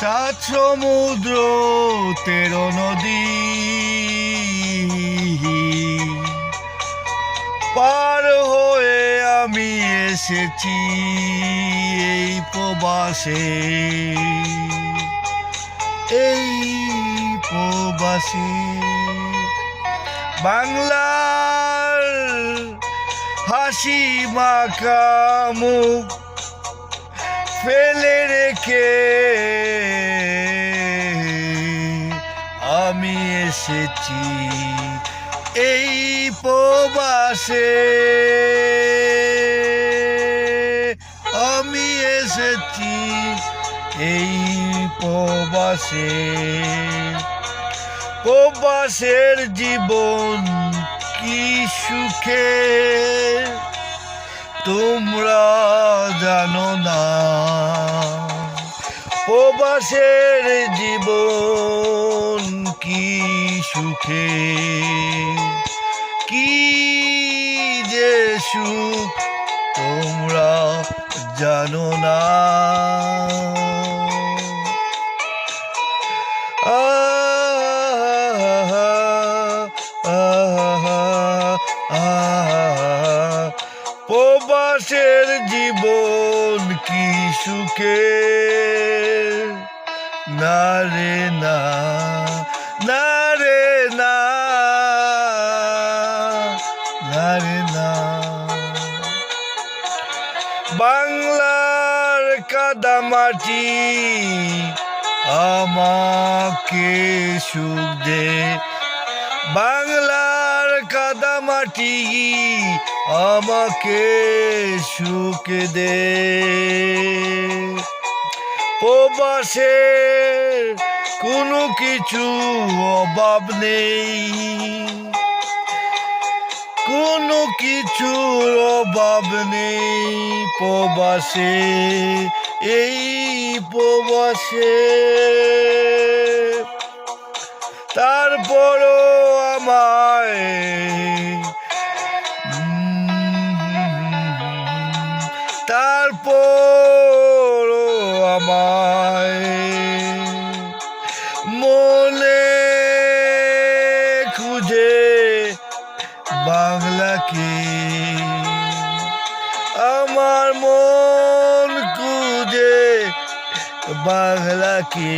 সাত সমুদ্র তেরো নদী পার হয়ে আমি এসেছি এই প্রবাসে। এই প্রবাসে। বাংলার হাসি মাখা ফেলে রেখে আমি এসেছি এই প্রবাসে। আমি এসেছি এই প্রবাসে, প্রবাসের জীবন কি সুখে? তোমরা জানো না, প্রবাসের জীবন কি সুখে? কি যে সুখ তোমরা জানো না। প্রবাসের জীবন কি সুখে? না রে, না না রে, না না রে, না। বাংলার কাদামাটি আমাকে সুখ দে। বাংলার কাদামাটি আমাকে সুখ দে। প্রবাসের কোনো কিছু অভাব নেই। কোনো কিছুর অভাব নেই প্রবাসে, এই প্রবাসে। তারপরও আমায় তারপরও আমায় মনে খুঁজে বাংলাকে আমার মন খুঁজে বাংলাকে